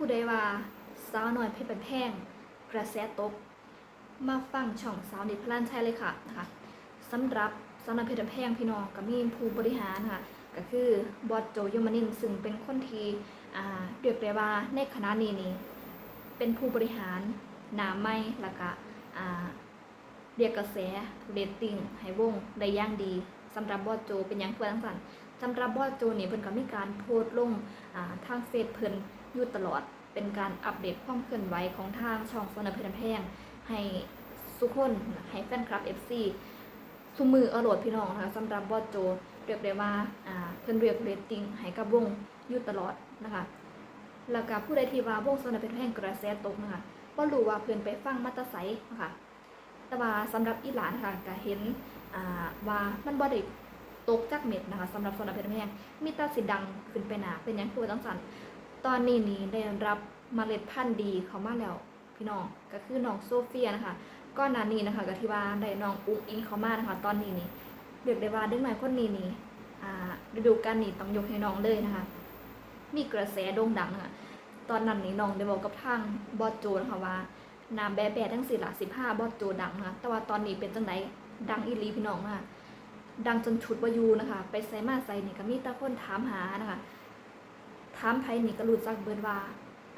ผู้ใดว่าสาวน้อยเพชรบันแพงกระแสตก มาฟังช่องสาวนิดพลันชัยเลยค่ะนะคะสำหรับสาวน้อยเพชรบันแพงพี่น้องก็มีผู้บริหารค่ะก็คือบอสโจยมานินซึ่งเป็นคนทีอ่าเรียกได้ว่าในคณะนี้นี่เป็นผู้บริหารหนาไม่ล้วก็อ่าเรียกกระแสเรตติ้งให้วงได้ย่างดีสำหรับบอสโจเป็นอย่างเพื่อนทั้งสันสำหรับบอสโจนี่เพิ่นก็มีการโพสต์ลงอ่าทางเฟซเพิ่น อยู่ตลอดเป็นการอัปเดตความเคลื่อนไหวของทางช่องสนเพชรแพงให้สุกคนให้แฟนคลับ FC สุมืออรดพี่น้องนะคะสำหรับบอสโจเรียกได้ว่าอ่าเพิ่นเรียกเรตติ้งให้กับวงอยู่ตลอดนะคะแล้วก็ผู้ใดที่ว่าวงสนเพชรแพงกระแสตกนะคะก็รู้ว่าเพิ่นไปฟังมาแตไซนะคะแต่ว่าสำหรับอีหลานค่ะก็เห็นอ่าว่ามันบ่ได้ตกจากเม็ดนะคะสำหรับสนเพชรแพงมีตาสิดังขึ้นไปหนาเป็นหยังคือว่าต้องสั่น ตอนนี้นี่ได้รับเมล็ดพันธุ์ดีเขามาแล้วพี่น้องก็คือน้องโซเฟียนะคะก้อนหนานี้นะคะก็ที่ว่าได้น้องอุ้งอิงเขามานะคะ ตอนนี้นี่เรียกได้ว่าเด็กน้อยคนนี้นี่อ่าฤดูกาลนี้ต้องยกให้น้องเลยนะคะ มีกระแสโด่งดังนะคะตอนนั้นนี่น้องได้บอกกับทางบอสโจนะคะว่านาแบแบทั้งสี่ละสิบห้าบอสโจดังนะคะแต่ว่าตอนนี้เป็นจังไดดังอีลีพี่น้องนะคะดังจนชุดวายูนะคะ ไปใส่มาใส่นี่ก็มีตาคนถามหานะคะ ถามไผนี่ก็รู้จักเบิดว่า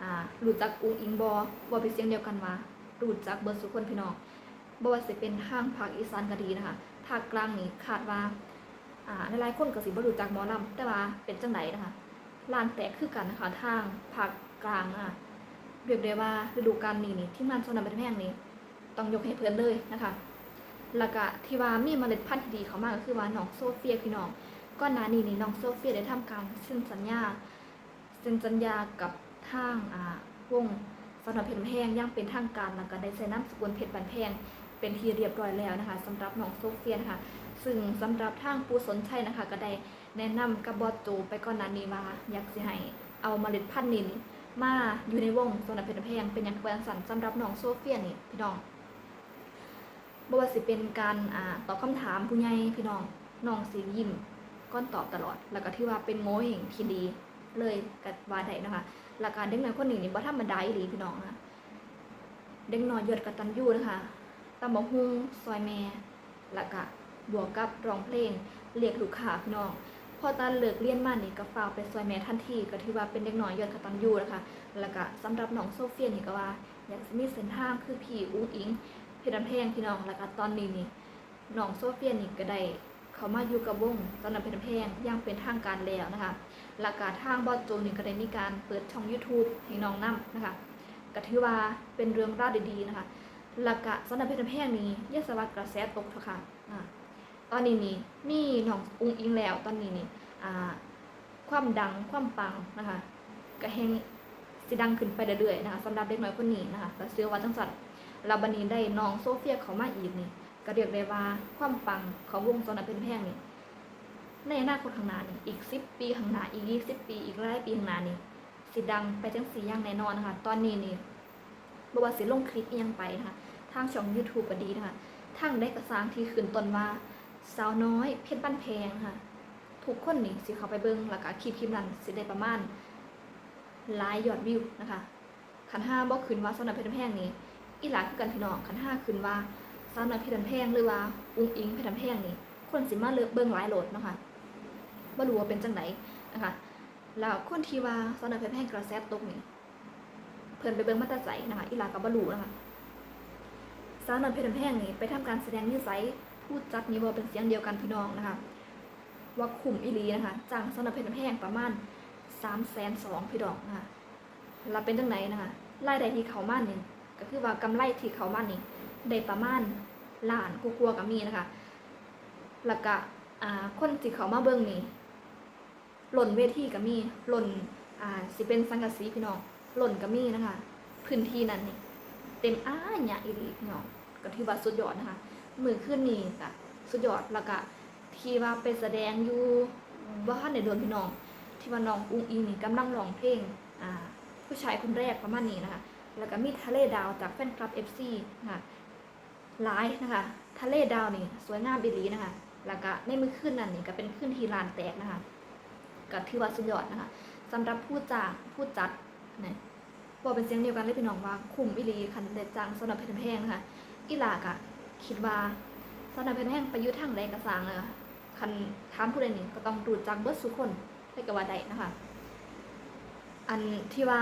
อ่ารู้จักอุ้งอิงบอบ่เป็นเสียงเดียวกันว่ารู้จักเบิดสุคนพี่น้องบ่ว่าสิเป็นทางภาคอีสานก็ดีนะคะภาคกลางนี่คาดว่าอ่าหลายๆคนก็สิบ่รู้จักหมอลำแต่ว่าเป็นจังไดนะคะลานแตกคือกันนะคะทางภาคกลางอะเรียกได้ว่าฤดูกาลนี้นี่ที่มันโซนเป็นแพงนี่ต้องยกให้เพิ่นเลยนะคะแล้วก็ที่ว่ามีเมล็ดพันธุ์ที่ดีเขามากก็คือว่าน้องโซเฟียพี่น้องก่อนหน้านี้นี่น้องโซเฟียได้ทำการเซ็นสัญญา เซ็นสัญญากับทางอ่าวงสนักเพชรบันแพงย่างเป็นทางการแล้วก็ได้ใช้นามสกุลเพชรบันแพงเป็นที่เรียบร้อยแล้วนะคะสำหรับน้องโซเฟียนะคะ ซึ่งสำหรับทางปูสนชัยนะคะ ก็ได้แนะนำกับบอสโจไปก่อนหน้านี้ว่าอยากสิให้เอาเมล็ดพันธุ์นี้มาอยู่ในวงสนักเพชรบันแพงเป็นอย่างเป็นสันสำหรับน้องโซเฟียนี่พี่น้องบ่ว่าสิเป็นการอ่าตอบคำถามผู้ใหญ่พี่น้องน้องสิยิ้มก้อนตอบตลอด แล้วก็ที่ว่าเป็นโง่เองที่ดี เลยกับว่าได้นะคะหลักการเด็กน้อยคนหนี้นี่บ่ธรรมดาอีหลีพี่น้องนะเด็กน้อยยศกตัญญูนะคะตำบักฮุงซอยแม่แล้วก็บวกกับร้องเพลงเรียกลูกค้าพี่น้องพอตอนเลิกเรียนมานี่ก็ฝากไปซอยแม่ทันทีก็ถือว่าเป็นเด็กน้อยยศกตัญญูนะคะแล้วก็สำหรับน้องโซเฟียนี่ก็ว่าอยากจะมีเส้นทางคือพี่อุ้งอิงเพชรแพงพี่น้องแล้วก็ตอนนี้นี่น้องโซเฟียนี่ก็ได้ เขามาอยู่กับวงตอนนั้นเพชรแพงย่างเป็นทางการแล้วนะคะหลักการทางบอสโจนี่ก็ได้มีการเปิดช่อง YouTube ให้น้องนํนะคะก็ถือว่าเป็นเรื่องราวดีๆนะคะหลักกะสำหรับเพชรแพงนี้ยศวัตกระแสตกเถอะค่ะอ่าตอนนี้นี่มีน้องอุ้งอิงแล้วตอนนี้นี่ความดังความปังนะคะก็แหงสิดังขึ้นไปเรื่อยๆนะคะสำหรับเด็กน้อยคนนี้นะคะก็เชื่อว่าจังสัตว์ลาบันีได้น้องโซเฟียเขามาอีกนี่ ก็เรียกได้ว่าความปังของวงสำหรับเพชรแพงนี่ในอนาคตข้างหน้านี่อีกสิบปีข้างหน้าอีกยี่สิบปี อีกหลายปีข้างหน้านี่สิดังไปจังสีอย่างแน่นอนนะคะ ตอนนี้นี่บอกว่าสิลงคลิปยังไปนะคะทางช่อง YouTube ก็ดีนะคะทางได้กระสร้างที่ขึ้นต้นว่าสาวน้อยเพชรบ้านแพงค่ะทุกคนนี่สิเข้าไปเบิ่งแล้วก็คลิปคลิปนั้นสิได้ประมาณหลายยอดวิวนะคะขันห้าบอกขึ้นว่าสาวน้อยเพชรบ้านแพงนี่อีหลาคือกันพี่น้องขันห้าขึ้นว่าาวน้อยเพชรบ้านแพงหรือว่าอุ้งอิงเพชรบ้านแพงนี่คนสิมาเลิกเบิ่งหลายโหลดเนาะคะบ่รู้ว่าเป็นจังไดนะคะแล้วคนที่ว่าสนอเพชรแพงกระแสตกนี่เพิ่นไปเบิ่งมาตาใสนะคะอีหลาก็บ่รู้นะคะสาวน้อยเพชรแพงนี่ไปทำการแสดงนิสัยผู้จัดนี่บ่เป็นเสียงเดียวกันพี่น้องนะคะว่าคุ้มอีลีนะคะจ้างสาวน้อยเพชรแพงประมาณ302,000พี่น้องนะคะแล้วเป็นจังไดนนะคะรายได้ที่เขามานนี่ก็คือว่ากำไรที่เขามานี่ ได้ประมาณล้านกว่าๆก็มีนะคะ แล้วก็อ่าคนที่เขามาเบิ่งนี่หล่นเวทีก็มีหล่นอ่าสิเป็นสังกะสีพี่น้องหล่นก็มีนะคะ พื้นที่นั้นนี่เต็มอ้าหยะอีหลีพี่น้องก็ถือว่าสุดยอดนะคะมือขึ้นนี่ก็สุดยอดแล้วก็ที่ว่าไปแสดงอยู่บ้านในโดนพี่น้อง ที่ว่าน้องอุ้งอิงนี่กำลังร้องเพลงอ่าผู้ชายคนแรกประมาณนี้นะคะแล้วก็มีทะเลดาวจากแฟนคลับ FC นะคะ หลายนะคะทะเลดาวนี่สวยงามอีหลีนะคะ แล้วก็ในมือขึ้นนั่นนี่ก็เป็นขึ้นทีลานแตกนะคะก็ถือว่าสุดยอดนะคะสำหรับผู้จ้างผู้จัดเนี่ยบอกเป็นเสียงเดียวกันเลยพี่น้องว่าคุ้มอีหลีคันเด็ดจังสำหรับเพชรแพงนะคะอีหลากอะคิดว่าสำหรับเพชรแพงประยุทธ์ทางใดกระสร้างเลยค่ะคันถามผู้ใดนี่ก็ต้องดูจากเบิร์ดสุคนให้กับว่าใดนะคะ อันที่ว่า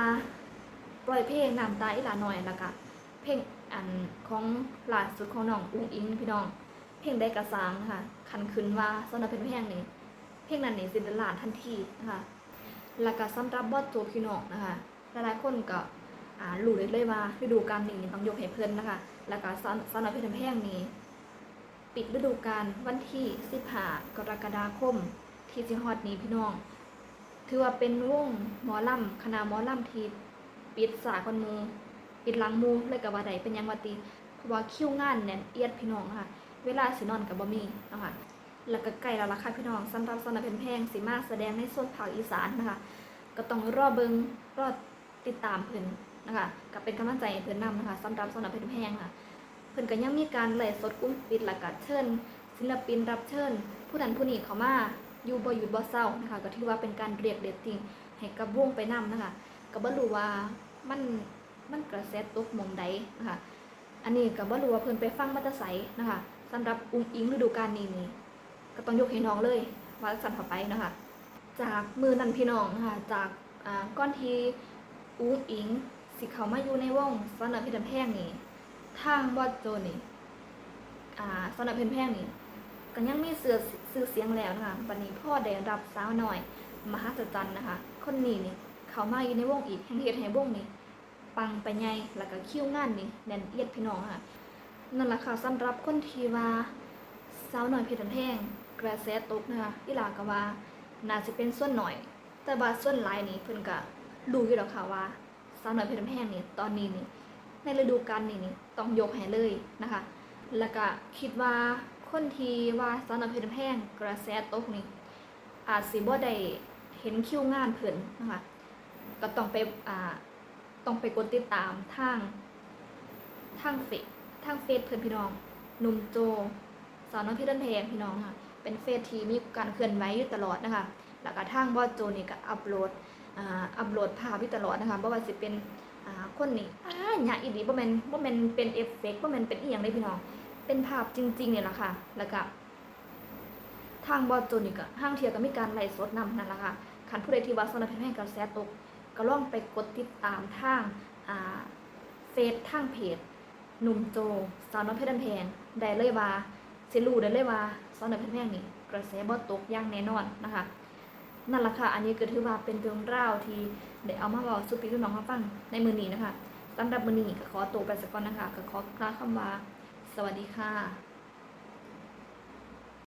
ปล่อยเพลงนำตาอีหลาหน่อยแล้วก็เพลง อันของล่าสุดของน้องอุ้งอิงพี่น้อง เพลงได้กระสางนะคะคันขึ้นว่าสำหรับเพลงเพลงนี้ เพลงนั้นนี่สิเป็นลานทันทีนะคะแล้วก็สำหรับบอสโจพี่น้องนะคะหลายๆคนก็อ่ารู้เลยเลยว่าฤดูกาลนี้ต้องยกให้เพิ่นนะคะ แล้วก็สำหรับเพลงเพลงนี้ ปิดฤดูกาลวันที่15กรกฎาคม ที่สิฮอดนี้พี่น้อง ถือว่าเป็นวงหมอลำคณะหมอลำทีปิดสากลหมู ปิดหลังมูเลยกับว่าใดเป็นยังว่าติเพราะว่าคิวงานแน่นเอียดพี่น้องค่ะ เวลาสินอนกับบ่มีเนะคะแล้วก็ใกล้แล้วล่ะค่ะพี่น้องสำหรับสนเพนแพงสิมาแสดงในส่วนภาคอีสานนะคะ ก็ต้องรอเบิงรอติดตามเพิ่นนะคะก็เป็นกำลังใจเพิ่นนำนะคะสำหรับสนเพนแพงค่ะเพิ่นก็ยังมีการไลฟ์สดกลุ้มปิดแล้วก็เชิญศิลปินรับเชิญ ผู้นั้นผู้นี้เขามาอยู่บ่หยุดบ่เศร้านะคะก็ถือว่าเป็นการเรียกเดตติ้งให้กับวงไปนํนะคะก็บ่รู้ว่ามัน มันกระแสตกมองใดนะคะอันนี้ก็บ่รู้ว่าเพิ่นไปฟังมาแต่ไสนะคะสำหรับอุ้งอิงฤดูกาลนี้นี่ก็ต้องยกให้น้องเลยว่าสั่นเข้าไปนะคะ จากมือนันพี่น้องนะคะจากอ่าก้อนทีอุ้งอิงสิเขามาอยู่ในวงสำหรับเพชรแพงนี่ทางบอดโจนี่อ่าสำหรับเพชรแพงนี่ก็ยังมีเสือซื้อเสียงแล้วนะคะวันนี้พ่อได้รับสาวหน่อย มหัศจรรย์นะคะ คนนี้นี่เขามาอยู่ในวงอีกแห่งเหตุแห่งวงนี้ ปังไปใหญ่แล้วก็คิวงานนี่แน่นเอียดพี่น้องค่ะนั่นแหละค่ะสำหรับคนที่ว่าสาวหน่อยเพชรแพงกระแสตกนะคะอีหลาก็ว่าน่าจะเป็นส่วนหน่อย แต่ว่าส่วนหลายนี่เพิ่นก็รู้อยู่แล้วค่ะว่าสาวหน่อยเพชรแพงนี่ตอนนี้นี่ในฤดูกาลนี้นี่ต้องยกให้เลยนะคะ แล้วก็คิดว่าคนที่ว่าสาวหน่อยเพชรแพงกระแสตกนี่อาจสิบ่ได้เห็นคิวงานเพิ่นนะคะก็ต้องไปอ่า ต้องไปกดติดตามทางทางเฟซทางเฟซเพื่อนพี่น้องหนุ่มโจสาวน้อยเพชรแพงพี่น้องค่ะ เป็นเฟซที่มีการเคลื่อนไหวอยู่ตลอดนะคะ แล้วก็ทางบอสโจนี่ก็อัปโหลดอ่าอัปโหลดภาพอยู่ตลอดนะคะบ่ว่าสิเป็นอ่าคนนี้อ่าหยาอีดีบ่แมนบ่แมนเป็นเอฟเฟกต์บ่แมนเป็นอีหยังเลยพี่น้อง เป็นภาพจริงๆเนี่ยแหละค่ะ แล้วก็ทางบอสโจนี่ก็ห้างเทียก็มีการไลฟ์สดนำนั่นแหละค่ะคันผู้ใดที่ว่าสำหรับเพชรแพงกระแสตก ก็ลองไปกดติดตามทางเฟซทางเพจหนุ่มโจสาวน้อยเพชรนแพงได้เลยว่าสิรู้ได้เลยว่าสาวน้อยเพชรแพงนี่กระแสบ่ตกอย่างแน่นอนนะคะนั่นแหละค่ะอันนี้ก็ถือว่าเป็นเรื่องราวที่ได้เอามาบอกสุปีพี่น้องมาฟังในมือนี้นะคะสำหรับมือนี้ก็ขอตัวไปสักก่อนนะคะก็ขอกล่าวคำว่า สวัสดีค่ะ